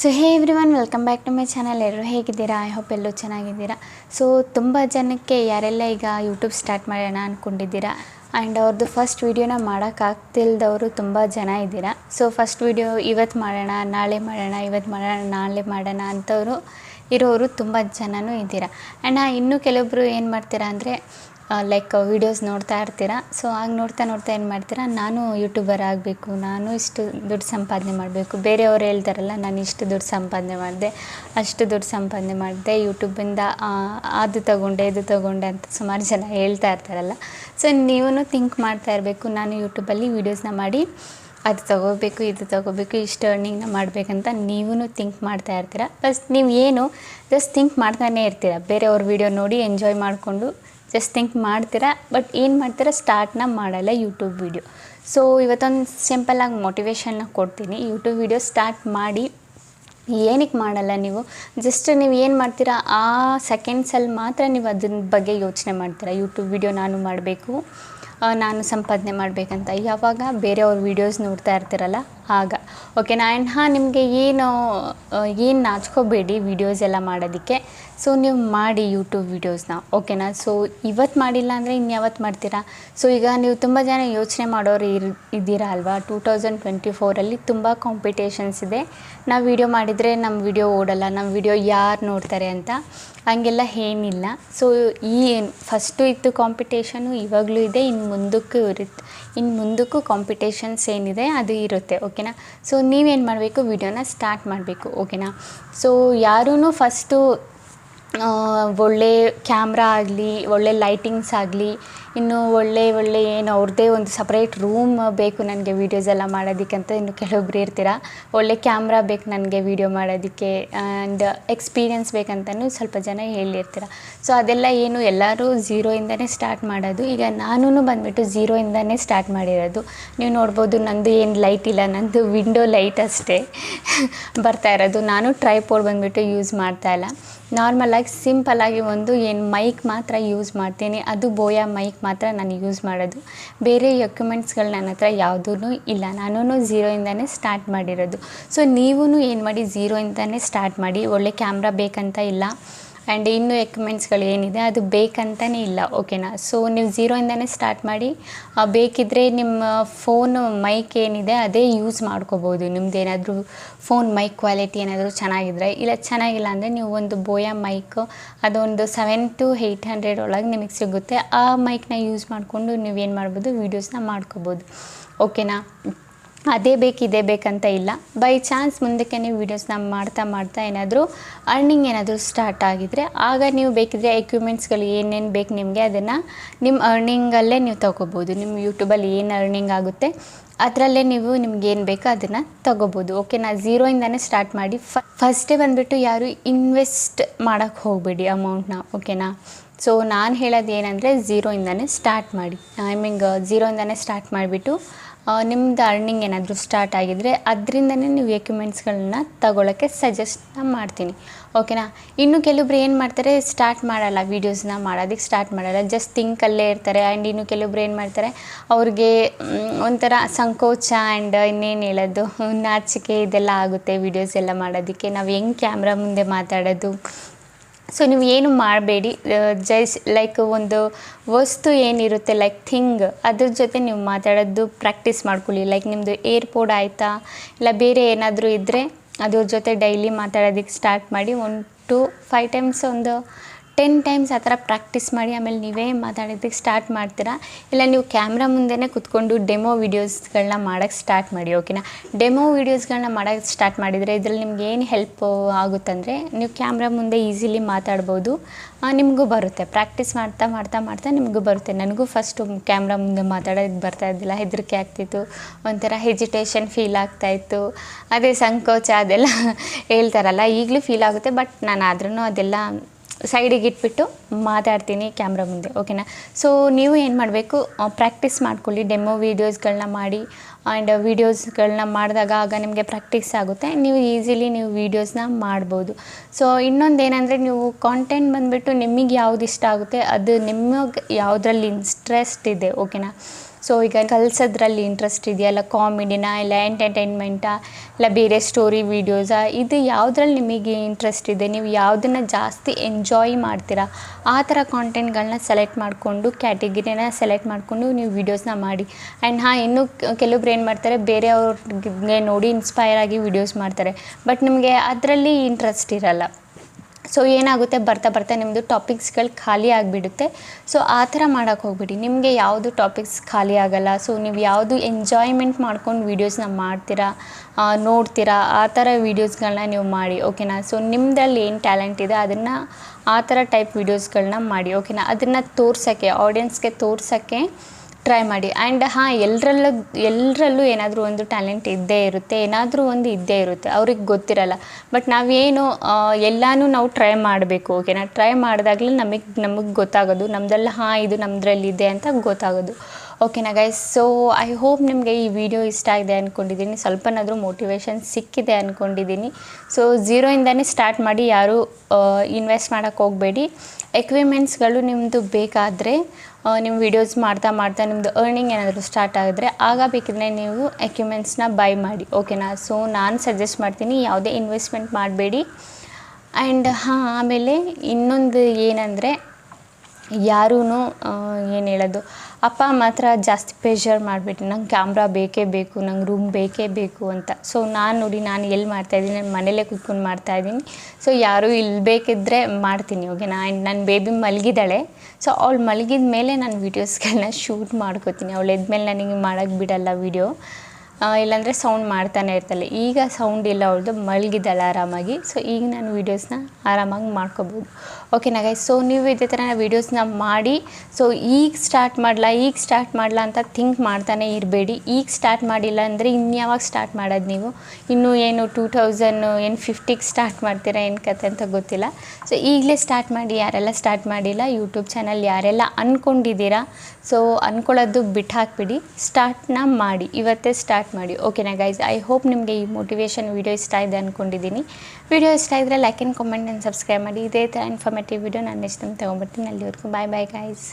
So hey everyone welcome back to my channel ಎಲ್ಲರೂ ಹೇಗಿದ್ದೀರಾ? I hope ಎಲ್ಲರೂ ಚೆನ್ನಾಗಿದ್ದೀರಾ. ಸೊ ತುಂಬ ಜನಕ್ಕೆ ಯಾರೆಲ್ಲ ಈಗ ಯೂಟ್ಯೂಬ್ ಸ್ಟಾರ್ಟ್ ಮಾಡೋಣ ಅಂದ್ಕೊಂಡಿದ್ದೀರಾ ಆ್ಯಂಡ್ ಅವ್ರದ್ದು ಫಸ್ಟ್ ವೀಡಿಯೋನ ಮಾಡೋಕ್ಕಾಗ್ತಿಲ್ದವರು ತುಂಬ ಜನ ಇದ್ದೀರಾ? ಸೊ ಫಸ್ಟ್ ವೀಡಿಯೋ ಇವತ್ತು ಮಾಡೋಣ, ನಾಳೆ ಮಾಡೋಣ ಇವತ್ತು ಮಾಡೋಣ, ನಾಳೆ ಮಾಡೋಣ ಅಂಥವ್ರು ಇರೋರು ತುಂಬ ಜನನೂ ಇದ್ದೀರಾ? ಆ್ಯಂಡ್ ಇನ್ನೂ ಕೆಲವೊಬ್ಬರು ಏನು ಮಾಡ್ತೀರಾ ಅಂದರೆ ಲೈಕ್ ವೀಡಿಯೋಸ್ ನೋಡ್ತಾ ಇರ್ತೀರಾ? ಸೊ ಹಾಗೆ ನೋಡ್ತಾ ನೋಡ್ತಾ ಏನು ಮಾಡ್ತೀರಾ? ನಾನು ಯೂಟ್ಯೂಬರ್ ಆಗಬೇಕು, ನಾನು ಇಷ್ಟು ದುಡ್ಡು ಸಂಪಾದನೆ ಮಾಡಬೇಕು. ಬೇರೆಯವರು ಹೇಳ್ತಾರಲ್ಲ, ನಾನು ಇಷ್ಟು ದುಡ್ಡು ಸಂಪಾದನೆ ಮಾಡಿದೆ, ಅಷ್ಟು ದುಡ್ಡು ಸಂಪಾದನೆ ಮಾಡಿದೆ ಯೂಟ್ಯೂಬಿಂದ ಅದು ತಗೊಂಡೆ, ಇದು ತಗೊಂಡೆ ಅಂತ ಸುಮಾರು ಜನ ಹೇಳ್ತಾ ಇರ್ತಾರಲ್ಲ. ಸೊ ನೀವೂ ಥಿಂಕ್ ಮಾಡ್ತಾ ಇರಬೇಕು, ನಾನು ಯೂಟ್ಯೂಬಲ್ಲಿ ವೀಡಿಯೋಸ್ನ ಮಾಡಿ ಅದು ತಗೋಬೇಕು, ಇದು ತಗೋಬೇಕು, ಇಷ್ಟು ಅರ್ನಿಂಗ್ನ ಮಾಡಬೇಕಂತ ನೀವೂ ಥಿಂಕ್ ಮಾಡ್ತಾ ಇರ್ತೀರ? ಫಸ್ಟ್ ನೀವು ಏನು ಜಸ್ಟ್ ಥಿಂಕ್ ಮಾಡ್ತಾನೆ ಇರ್ತೀರ? ಬೇರೆಯವ್ರ ವೀಡಿಯೋ ನೋಡಿ ಎಂಜಾಯ್ ಮಾಡಿಕೊಂಡು ಜಸ್ಟ್ ಥಿಂಕ್ ಮಾಡ್ತೀರಾ? ಬಟ್ ಏನು ಮಾಡ್ತೀರಾ? ಸ್ಟಾರ್ಟ್ನ ಮಾಡಲ್ಲ ಯೂಟ್ಯೂಬ್ ವೀಡಿಯೋ ಸೊ ಇವತ್ತೊಂದು ಸಿಂಪಲ್ಲಾಗಿ ಮೋಟಿವೇಶನ್ನ ಕೊಡ್ತೀನಿ. ಯೂಟ್ಯೂಬ್ ವೀಡಿಯೋ ಸ್ಟಾರ್ಟ್ ಮಾಡಿ. ಏನಕ್ಕೆ ಮಾಡಲ್ಲ ನೀವು? ಜಸ್ಟ್ ನೀವು ಏನು ಮಾಡ್ತೀರಾ? ಆ ಸೆಕೆಂಡ್ಸಲ್ಲಿ ಮಾತ್ರ ನೀವು ಅದನ್ನ ಬಗ್ಗೆ ಯೋಚನೆ ಮಾಡ್ತೀರಾ? ಯೂಟ್ಯೂಬ್ ವೀಡಿಯೋ ನಾನು ಮಾಡಬೇಕು ನಾನು ಸಂಪಾದನೆ ಮಾಡಬೇಕಂತ. ಯಾವಾಗ? ಬೇರೆಯವ್ರ ವೀಡಿಯೋಸ್ ನೋಡ್ತಾ ಇರ್ತೀರಲ್ಲ? ಆಗ. ಓಕೆನಾ ಆ್ಯಂಡ್ ಹಾಂ, ನಿಮಗೆ ಏನು ಏನು ನಾಚ್ಕೋಬೇಡಿ ವೀಡಿಯೋಸ್ ಎಲ್ಲ ಮಾಡೋದಕ್ಕೆ. ಸೊ ನೀವು ಮಾಡಿ ಯೂಟ್ಯೂಬ್ ವೀಡಿಯೋಸ್ನ ಓಕೆನಾ ಸೊ ಇವತ್ತು ಮಾಡಿಲ್ಲ ಅಂದರೆ ಇನ್ಯಾವತ್ತು ಮಾಡ್ತೀರಾ? ಸೊ ಈಗ ನೀವು ತುಂಬ ಜನ ಯೋಚನೆ ಮಾಡೋರು ಇರ್, ಇದ್ದೀರಾ ಅಲ್ವಾ? ಟೂ ತೌಸಂಡ್ ಟ್ವೆಂಟಿ ಫೋರಲ್ಲಿ ತುಂಬ ಕಾಂಪಿಟೇಷನ್ಸ್ ಇದೆ. ನಾವು ವೀಡಿಯೋ ಮಾಡಿದರೆ ನಮ್ಮ ವಿಡಿಯೋ ಓಡಲ್ಲ ನಮ್ಮ ವಿಡಿಯೋ ಯಾರು ನೋಡ್ತಾರೆ ಅಂತ ಹಂಗೆಲ್ಲ ಏನಿಲ್ಲ. ಸೊ ಈ ಫಸ್ಟು ಇತ್ತು ಕಾಂಪಿಟೇಷನು ಇವಾಗಲೂ ಇದೆ ಇನ್ನು ಮುಂದಕ್ಕೂ ಇರುತ್ತೆ ಇನ್ನು ಮುಂದಕ್ಕೂ ಕಾಂಪಿಟೇಷನ್ಸ್ ಏನಿದೆ, ಅದು ಇರುತ್ತೆ ಓಕೆನಾ ಸೊ ನೀವೇನು ಮಾಡಬೇಕು? ವಿಡಿಯೋನ ಸ್ಟಾರ್ಟ್ ಮಾಡಬೇಕು ಓಕೆನಾ ಸೊ ಯಾರೂ ಫಸ್ಟು ಒಳ್ಳೆ ಕ್ಯಾಮ್ರಾ ಆಗಲಿ, ಒಳ್ಳೆ ಲೈಟಿಂಗ್ಸ್ ಆಗಲಿ, ಇನ್ನು ಒಳ್ಳೆ ಒಳ್ಳೆ ಏನು ಅವ್ರದ್ದೇ ಒಂದು ಸಪ್ರೇಟ್ ರೂಮ್ ಬೇಕು ನನಗೆ ವೀಡಿಯೋಸ್ ಎಲ್ಲ ಮಾಡೋದಕ್ಕಂತ ಇನ್ನು ಕೆಲವೊಬ್ರು ಇರ್ತೀರ? ಒಳ್ಳೆ ಕ್ಯಾಮ್ರಾ ಬೇಕು ನನಗೆ ವೀಡಿಯೋ ಮಾಡೋದಕ್ಕೆ ಆ್ಯಂಡ್ ಎಕ್ಸ್ಪೀರಿಯನ್ಸ್ ಬೇಕಂತಲೂ ಸ್ವಲ್ಪ ಜನ ಹೇಳಿರ್ತೀರ? ಸೊ ಅದೆಲ್ಲ ಏನು ಎಲ್ಲರೂ ಝೀರೋಯಿಂದನೇ ಸ್ಟಾರ್ಟ್ ಮಾಡೋದು. ಈಗ ನಾನು ಬಂದುಬಿಟ್ಟು ಝೀರೋಯಿಂದನೇ ಸ್ಟಾರ್ಟ್ ಮಾಡಿರೋದು. ನೀವು ನೋಡ್ಬೋದು ನಂದು ಏನು ಲೈಟ್ ಇಲ್ಲ, ನಂದು ವಿಂಡೋ ಲೈಟ್ ಅಷ್ಟೇ ಬರ್ತಾ ಇರೋದು. ನಾನು ಟ್ರೈಪೋಡ್ ಬಂದುಬಿಟ್ಟು ಯೂಸ್ ಮಾಡ್ತಾ ಇಲ್ಲ. ನಾರ್ಮಲಾಗಿ ಸಿಂಪಲ್ಲಾಗಿ ಒಂದು ಏನು ಮೈಕ್ ಮಾತ್ರ ಯೂಸ್ ಮಾಡ್ತೀನಿ. ಅದು ಬೋಯಾ ಮೈಕ್ ಮಾತ್ರ ನಾನು ಯೂಸ್ ಮಾಡೋದು. ಬೇರೆ ಎಕ್ವಿಪ್ಮೆಂಟ್ಸ್ಗಳು ನನ್ನ ಹತ್ರ ಯಾವುದೂ ಇಲ್ಲ. ನಾನು ಝೀರೋಯಿಂದನೇ ಸ್ಟಾರ್ಟ್ ಮಾಡಿರೋದು. ಸೊ ನೀವೂ ಏನು ಮಾಡಿ ಝೀರೋಯಿಂದನೇ ಸ್ಟಾರ್ಟ್ ಮಾಡಿ. ಒಳ್ಳೆ ಕ್ಯಾಮ್ರಾ ಬೇಕಂತ ಇಲ್ಲ. ಆ್ಯಂಡ್ ಇನ್ನೂ ಎಕ್ವಿಪ್ಮೆಂಟ್ಸ್ಗಳು ಏನಿದೆ, ಅದು ಬೇಕಂತಲೇ ಇಲ್ಲ ಓಕೆನಾ ಸೊ ನೀವು ಝೀರೋಯಿಂದನೇ ಸ್ಟಾರ್ಟ್ ಮಾಡಿ ಬೇಕಿದ್ದರೆ ನಿಮ್ಮ ಫೋನು ಮೈಕ್ ಏನಿದೆ, ಅದೇ ಯೂಸ್ ಮಾಡ್ಕೋಬೋದು. ನಿಮ್ದು ಏನಾದರೂ ಫೋನ್ ಮೈಕ್ ಕ್ವಾಲಿಟಿ ಏನಾದರೂ ಚೆನ್ನಾಗಿದ್ರೆ, ಇಲ್ಲ ಚೆನ್ನಾಗಿಲ್ಲ ಅಂದರೆ ನೀವು ಒಂದು ಬೋಯಾ ಮೈಕ್ ಅದೊಂದು ಸೆವೆನ್ ಟು ಏಯ್ಟ್ ಹಂಡ್ರೆಡ್ ಒಳಗೆ ನಿಮಗೆ ಸಿಗುತ್ತೆ. ಆ ಮೈಕ್ನ ಯೂಸ್ ಮಾಡಿಕೊಂಡು ನೀವೇನು ಮಾಡ್ಬೋದು ವೀಡಿಯೋಸ್ನ ಮಾಡ್ಕೋಬೋದು. ಓಕೆನಾ ಅದೇ ಬೇಕು, ಇದೇ ಬೇಕಂತ ಇಲ್ಲ. ಬೈ ಚಾನ್ಸ್ ಮುಂದಕ್ಕೆ ನೀವು ವೀಡಿಯೋಸ್ನ ಮಾಡ್ತಾ ಮಾಡ್ತಾ ಏನಾದರೂ ಅರ್ನಿಂಗ್ ಏನಾದರೂ ಸ್ಟಾರ್ಟ್ ಆಗಿದರೆ, ಆಗ ನೀವು ಬೇಕಿದ್ರೆ ಎಕ್ವಿಪ್ಮೆಂಟ್ಸ್ಗಳು ಏನೇನು ಬೇಕು ನಿಮಗೆ ಅದನ್ನು ನಿಮ್ಮ ಅರ್ನಿಂಗಲ್ಲೇ ನೀವು ತೊಗೋಬೋದು. ನಿಮ್ಮ ಯೂಟ್ಯೂಬಲ್ಲಿ ಏನು ಅರ್ನಿಂಗ್ ಆಗುತ್ತೆ, ಅದರಲ್ಲೇ ನೀವು ನಿಮ್ಗೆ ಏನು ಬೇಕೋ ಅದನ್ನು ತೊಗೋಬೋದು. ಓಕೆನಾ ಝೀರೋಯಿಂದನೇ ಸ್ಟಾರ್ಟ್ ಮಾಡಿ ಫಸ್ಟೇ ಬಂದುಬಿಟ್ಟು ಯಾರು ಇನ್ವೆಸ್ಟ್ ಮಾಡೋಕ್ಕೆ ಹೋಗಬೇಡಿ ಅಮೌಂಟ್ನ ಓಕೆನಾ ಸೊ ನಾನು ಹೇಳೋದು ಏನಂದರೆ ಝೀರೋಯಿಂದನೇ ಸ್ಟಾರ್ಟ್ ಮಾಡಿ. ಐ ಮೀನ್ ಝೀರೋಯಿಂದನೇ ಸ್ಟಾರ್ಟ್ ಮಾಡಿಬಿಟ್ಟು ನಿಮ್ದು ಅರ್ನಿಂಗ್ ಏನಾದರೂ ಸ್ಟಾರ್ಟ್ ಆಗಿದರೆ ಅದರಿಂದನೇ ನೀವು ಎಕ್ವಿಪ್ಮೆಂಟ್ಸ್ಗಳನ್ನ ತಗೊಳ್ಳೋಕ್ಕೆ ಸಜೆಸ್ಟ್ ಮಾಡ್ತೀನಿ. ಓಕೆನಾ ಇನ್ನು ಕೆಲವೊಬ್ರು ಏನು ಮಾಡ್ತಾರೆ ಸ್ಟಾರ್ಟ್ ಮಾಡಲ್ಲ ವೀಡಿಯೋಸ್ನ ಮಾಡೋದಕ್ಕೆ ಸ್ಟಾರ್ಟ್ ಮಾಡಲ್ಲ. ಜಸ್ಟ್ ಥಿಂಕಲ್ಲೇ ಇರ್ತಾರೆ. ಆ್ಯಂಡ್ ಇನ್ನು ಕೆಲವೊಬ್ರು ಏನು ಮಾಡ್ತಾರೆ, ಅವ್ರಿಗೆ ಒಂಥರ ಸಂಕೋಚ ಆ್ಯಂಡ್ ಇನ್ನೇನು ಹೇಳೋದು ನಾಚಿಕೆ ಇದೆಲ್ಲ ಆಗುತ್ತೆ ವೀಡಿಯೋಸ್ ಎಲ್ಲ ಮಾಡೋದಕ್ಕೆ. ನಾವು ಹೆಂಗೆ ಕ್ಯಾಮ್ರಾ ಮುಂದೆ ಮಾತಾಡೋದು ಸೊ ನೀವು ಏನು ಮಾಡಬೇಡಿ ಜಸ್ ಲೈಕ್ ಒಂದು ವಸ್ತು ಏನಿರುತ್ತೆ ಲೈಕ್ ಥಿಂಗ್ ಅದ್ರ ಜೊತೆ ನೀವು ಮಾತಾಡೋದು ಪ್ರಾಕ್ಟೀಸ್ ಮಾಡ್ಕೊಳ್ಳಿ. ಲೈಕ್ ನಿಮ್ಮದು ಏರ್ಪೋರ್ಡ್ ಆಯಿತಾ, ಇಲ್ಲ ಬೇರೆ ಏನಾದರೂ ಇದ್ದರೆ ಅದ್ರ ಜೊತೆ ಡೈಲಿ ಮಾತಾಡೋದಕ್ಕೆ ಸ್ಟಾರ್ಟ್ ಮಾಡಿ ಒನ್ ಟು ಫೈವ್ ಟೈಮ್ಸ್ ಒಂದು ಟೆನ್ ಟೈಮ್ಸ್ ಆ ಥರ ಪ್ರಾಕ್ಟೀಸ್ ಮಾಡಿ ಆಮೇಲೆ ನೀವೇ ಮಾತಾಡೋದಕ್ಕೆ ಸ್ಟಾರ್ಟ್ ಮಾಡ್ತೀರಾ? ಇಲ್ಲ ನೀವು ಕ್ಯಾಮ್ರಾ ಮುಂದೆನೇ ಕುತ್ಕೊಂಡು ಡೆಮೋ ವೀಡಿಯೋಸ್ಗಳನ್ನ ಮಾಡೋಕ್ಕೆ ಸ್ಟಾರ್ಟ್ ಮಾಡಿ, ಓಕೆನಾ? ಡೆಮೋ ವೀಡಿಯೋಸ್ಗಳನ್ನ ಮಾಡೋಕ್ಕೆ ಸ್ಟಾರ್ಟ್ ಮಾಡಿದರೆ ಇದರಲ್ಲಿ ನಿಮ್ಗೆ ಏನು ಹೆಲ್ಪ್ ಆಗುತ್ತಂದರೆ ನೀವು ಕ್ಯಾಮ್ರಾ ಮುಂದೆ ಈಸಿಲಿ ಮಾತಾಡ್ಬೋದು. ನಿಮಗೂ ಬರುತ್ತೆ. ಪ್ರಾಕ್ಟೀಸ್ ಮಾಡ್ತಾ ಮಾಡ್ತಾ ಮಾಡ್ತಾ ನಿಮಗೂ ಬರುತ್ತೆ. ನನಗೂ ಫಸ್ಟು ಕ್ಯಾಮ್ರಾ ಮುಂದೆ ಮಾತಾಡೋದು ಬರ್ತಾ ಇದ್ದಿಲ್ಲ. ಹೆದರಿಕೆ ಆಗ್ತಿತ್ತು. ಒಂಥರ ಹೆಜಿಟೇಷನ್ ಫೀಲ್ ಆಗ್ತಾಯಿತ್ತು ಅದೇ ಸಂಕೋಚ ಅದೆಲ್ಲ ಹೇಳ್ತಾರಲ್ಲ, ಈಗಲೂ ಫೀಲ್ ಆಗುತ್ತೆ. ಬಟ್ ನಾನು ಆದ್ರೂ ಅದೆಲ್ಲ ಸೈಡಿಗೆ ಇಟ್ಬಿಟ್ಟು ಮಾತಾಡ್ತೀನಿ ಕ್ಯಾಮ್ರಾ ಮುಂದೆ ಓಕೆನಾ ಸೊ ನೀವು ಏನು ಮಾಡಬೇಕು ಪ್ರಾಕ್ಟೀಸ್ ಮಾಡ್ಕೊಳ್ಳಿ ಡೆಮೋ ವೀಡಿಯೋಸ್ಗಳನ್ನ ಮಾಡಿ ಆ್ಯಂಡ್ ವೀಡಿಯೋಸ್ಗಳನ್ನ ಮಾಡಿದಾಗ ಆಗ ನಿಮಗೆ ಪ್ರಾಕ್ಟೀಸ್ ಆಗುತ್ತೆ, ನೀವು ಈಸಿಲಿ ನೀವು ವೀಡಿಯೋಸ್ನ ಮಾಡ್ಬೋದು. ಸೊ ಇನ್ನೊಂದು ಏನಂದರೆ, ನೀವು ಕಾಂಟೆಂಟ್ ಬಂದುಬಿಟ್ಟು ನಿಮಗೆ ಯಾವ್ದು ಇಷ್ಟ ಆಗುತ್ತೆ, ಅದು ನಿಮಗೆ ಯಾವುದ್ರಲ್ಲಿ ಇಂಟ್ರೆಸ್ಟ್ ಇದೆ ಓಕೆನಾ ಸೊ ಈಗ ಕಲ್ಸೋದ್ರಲ್ಲಿ ಇಂಟ್ರೆಸ್ಟ್ ಇದೆಯಾ? ಇಲ್ಲ ಕಾಮಿಡಿನಾ ಇಲ್ಲ ಎಂಟರ್ಟೈನ್ಮೆಂಟಾ ಇಲ್ಲ ಬೇರೆ ಸ್ಟೋರಿ ವೀಡಿಯೋಸಾ ಇದು ಯಾವುದ್ರಲ್ಲಿ ನಿಮಗೆ ಇಂಟ್ರೆಸ್ಟ್ ಇದೆ? ನೀವು ಯಾವುದನ್ನು ಜಾಸ್ತಿ ಎಂಜಾಯ್ ಮಾಡ್ತೀರಾ? ಆ ಥರ ಕಾಂಟೆಂಟ್ಗಳನ್ನ ಸೆಲೆಕ್ಟ್ ಮಾಡಿಕೊಂಡು ಕ್ಯಾಟಗಿರಿನ ಸೆಲೆಕ್ಟ್ ಮಾಡಿಕೊಂಡು ನೀವು ವೀಡಿಯೋಸ್ನ ಮಾಡಿ. ಆ್ಯಂಡ್ ಹಾಂ, ಇನ್ನೂ ಕೆಲವೊಬ್ರು ಏನು ಮಾಡ್ತಾರೆ? ಬೇರೆಯವ್ರಿಗೆ ನೋಡಿ ಇನ್ಸ್ಪೈರ್ ಆಗಿ ವೀಡಿಯೋಸ್ ಮಾಡ್ತಾರೆ. ಬಟ್ ನಿಮಗೆ ಅದರಲ್ಲಿ ಇಂಟ್ರೆಸ್ಟ್ ಇರಲ್ಲ. ಸೊ ಏನಾಗುತ್ತೆ? ಬರ್ತಾ ಬರ್ತಾ ನಿಮ್ಮದು ಟಾಪಿಕ್ಸ್ಗಳು ಖಾಲಿ ಆಗಿಬಿಡುತ್ತೆ. ಸೊ ಆ ಥರ ಮಾಡೋಕ್ಕೆ ಹೋಗ್ಬಿಡಿ. ನಿಮಗೆ ಯಾವುದು ಟಾಪಿಕ್ಸ್ ಖಾಲಿ ಆಗಲ್ಲ. ಸೊ ನೀವು ಯಾವುದು ಎಂಜಾಯ್ಮೆಂಟ್ ಮಾಡ್ಕೊಂಡು ವೀಡಿಯೋಸ್ನ ಮಾಡ್ತೀರಾ ನೋಡ್ತೀರಾ, ಆ ಥರ ವೀಡಿಯೋಸ್ಗಳನ್ನ ನೀವು ಮಾಡಿ ಓಕೆನಾ ಸೊ ನಿಮ್ಮದ್ರಲ್ಲಿ ಏನು ಟ್ಯಾಲೆಂಟ್ ಇದೆ, ಅದನ್ನು ಆ ಥರ ಟೈಪ್ ವೀಡಿಯೋಸ್ಗಳನ್ನ ಮಾಡಿ ಓಕೆನಾ ಅದನ್ನು ತೋರ್ಸೋಕ್ಕೆ ಆಡಿಯನ್ಸ್ಗೆ ತೋರ್ಸೋಕ್ಕೆ ಟ್ರೈ ಮಾಡಿ. ಆ್ಯಂಡ್ ಹಾಂ ಎಲ್ಲರಲ್ಲೂ ಎಲ್ಲರಲ್ಲೂ ಏನಾದರೂ ಒಂದು ಟ್ಯಾಲೆಂಟ್ ಇದ್ದೇ ಇರುತ್ತೆ, ಏನಾದರೂ ಒಂದು ಇದ್ದೇ ಇರುತ್ತೆ, ಅವ್ರಿಗೆ ಗೊತ್ತಿರಲ್ಲ. ಬಟ್ ನಾವೇನು ಎಲ್ಲನೂ ನಾವು ಟ್ರೈ ಮಾಡಬೇಕು ಓಕೆನಾ ಟ್ರೈ ಮಾಡಿದಾಗಲೇ ನಮಗೆ ನಮಗೆ ಗೊತ್ತಾಗೋದು ನಮ್ಮದೆಲ್ಲ ಹಾಂ, ಇದು ನಮ್ಮದ್ರಲ್ಲಿದೆ ಅಂತ ಗೊತ್ತಾಗೋದು. ಓಕೆನಾ ಗೈಸ್ ಸೊ ಐ ಹೋಪ್ ನಿಮಗೆ ಈ ವಿಡಿಯೋ ಇಷ್ಟ ಆಗಿದೆ ಅಂದ್ಕೊಂಡಿದ್ದೀನಿ ಸ್ವಲ್ಪನಾದರೂ ಮೋಟಿವೇಶನ್ ಸಿಕ್ಕಿದೆ ಅಂದ್ಕೊಂಡಿದ್ದೀನಿ ಸೊ ಝೀರೋಯಿಂದನೇ ಸ್ಟಾರ್ಟ್ ಮಾಡಿ ಯಾರೂ ಇನ್ವೆಸ್ಟ್ ಮಾಡೋಕ್ಕೆ ಹೋಗಬೇಡಿ. ಎಕ್ವಿಪ್ಮೆಂಟ್ಸ್ಗಳು ನಿಮ್ಮದು ಬೇಕಾದರೆ ನಿಮ್ಮ ವಿಡಿಯೋಸ್ ಮಾಡ್ತಾ ಮಾಡ್ತಾ ನಿಮ್ಮದು ಅರ್ನಿಂಗ್ ಏನಾದರೂ ಸ್ಟಾರ್ಟ್ ಆಗಿದ್ರೆ ಆಗ ಬೇಕಿದ್ರೆ ನೀವು ಎಕ್ವಿಪ್ಮೆಂಟ್ಸ್ನ ಬೈ ಮಾಡಿ. ಓಕೆನಾ ಸೊ ನಾನು ಸಜೆಸ್ಟ್ ಮಾಡ್ತೀನಿ ಯಾವುದೇ ಇನ್ವೆಸ್ಟ್ಮೆಂಟ್ ಮಾಡಬೇಡಿ. ಆ್ಯಂಡ್ ಹಾಂ, ಆಮೇಲೆ ಇನ್ನೊಂದು ಏನಂದರೆ ಯಾರೂ ಏನು ಹೇಳೋದು, ಅಪ್ಪ ಮಾತ್ರ ಜಾಸ್ತಿ ಪ್ರೆಷರ್ ಮಾಡಿಬಿಟ್ಟು, ನಂಗೆ ಕ್ಯಾಮ್ರಾ ಬೇಕೇ ಬೇಕು, ನಂಗೆ ರೂಮ್ ಬೇಕೇ ಬೇಕು ಅಂತ. ಸೊ ನಾನು ನೋಡಿ, ನಾನು ಎಲ್ಲಿ ಮಾಡ್ತಾಯಿದ್ದೀನಿ ನಾನು ಮನೇಲೇ ಕುತ್ಕೊಂಡು ಮಾಡ್ತಾಯಿದ್ದೀನಿ ಸೊ ಯಾರೂ ಇಲ್ಲಿ ಬೇಕಿದ್ದರೆ ಮಾಡ್ತೀನಿ ಓಕೆನಾ ಆ್ಯಂಡ್ ನನ್ನ ಬೇಬಿ ಮಲಗಿದ್ದಾಳೆ. ಸೊ ಅವಳು ಮಲಗಿದ ಮೇಲೆ ನಾನು ವೀಡಿಯೋಸ್ಗಳನ್ನ ಶೂಟ್ ಮಾಡ್ಕೋತೀನಿ. ಅವಳು ಎದ್ಮೇಲೆ ನನಗೆ ಮಾಡೋಕ್ಕೆ ಬಿಡಲ್ಲ ವೀಡಿಯೋ ಇಲ್ಲಾಂದರೆ ಸೌಂಡ್ ಮಾಡ್ತಾನೆ ಇರ್ತಾಳೆ. ಈಗ ಸೌಂಡ್ ಇಲ್ಲ, ಅವಳದು ಮಲಗಿದ್ದಾಳೆ ಆರಾಮಾಗಿ. ಸೊ ಈಗ ನಾನು ವೀಡಿಯೋಸ್ನ ಆರಾಮಾಗಿ ಮಾಡ್ಕೋಬೋದು. ಓಕೆನಾ ಗೈಸ್ ಸೊ ನೀವು ಇದೇ ಥರ ವೀಡಿಯೋಸ್ನ ಮಾಡಿ ಸೊ ಈಗ ಸ್ಟಾರ್ಟ್ ಮಾಡಲ, ಈಗ ಸ್ಟಾರ್ಟ್ ಮಾಡಲ ಅಂತ ಥಿಂಕ್ ಮಾಡ್ತಾನೆ ಇರಬೇಡಿ. ಈಗ ಸ್ಟಾರ್ಟ್ ಮಾಡಿಲ್ಲ ಅಂದರೆ ಇನ್ಯಾವಾಗ ಸ್ಟಾರ್ಟ್ ಮಾಡೋದು ನೀವು? ಇನ್ನೂ ಏನು ಟೂ ಥೌಸನ್ನು ಏನು ಫಿಫ್ಟಿಗೆ ಸ್ಟಾರ್ಟ್ ಮಾಡ್ತೀರಾ ಏನು ಕತೆ ಅಂತ ಗೊತ್ತಿಲ್ಲ. ಸೊ ಈಗಲೇ ಸ್ಟಾರ್ಟ್ ಮಾಡಿ, ಯಾರೆಲ್ಲ ಸ್ಟಾರ್ಟ್ ಮಾಡಿಲ್ಲ ಯೂಟ್ಯೂಬ್ ಚಾನಲ್ ಯಾರೆಲ್ಲ ಅಂದ್ಕೊಂಡಿದ್ದೀರಾ ಸೊ ಅಂದ್ಕೊಳ್ಳೋದು ಬಿಟ್ಟು ಹಾಕ್ಬಿಡಿ ಸ್ಟಾರ್ಟ್ನ ಮಾಡಿ, ಇವತ್ತೇ ಸ್ಟಾರ್ಟ್ ಮಾಡಿ. ಓಕೆನಾ ಗೈಸ್ ಐ ಹೋಪ್ ನಿಮಗೆ ಈ ಮೋಟಿವೇಶನ್ ವೀಡಿಯೋ ಇಷ್ಟ ಇದೆ ಅಂದ್ಕೊಂಡಿದ್ದೀನಿ ವಿಡಿಯೋ ಇಷ್ಟ ಇದ್ದರೆ like and comment and subscribe ಮಾಡಿ. ಇದೇ ಥರ ಇನ್ಫಾರ್ಮೇಟಿವ್ ವೀಡಿಯೋ ನಾನು ನೆಕ್ಸ್ಟ್ ಟೈಮ್ ತೊಗೊಂಬರ್ತೀನಿ ಅಲ್ಲಿವರೆಗೂ ಬಾಯ್ ಬಾಯ್ ಗೈಸ್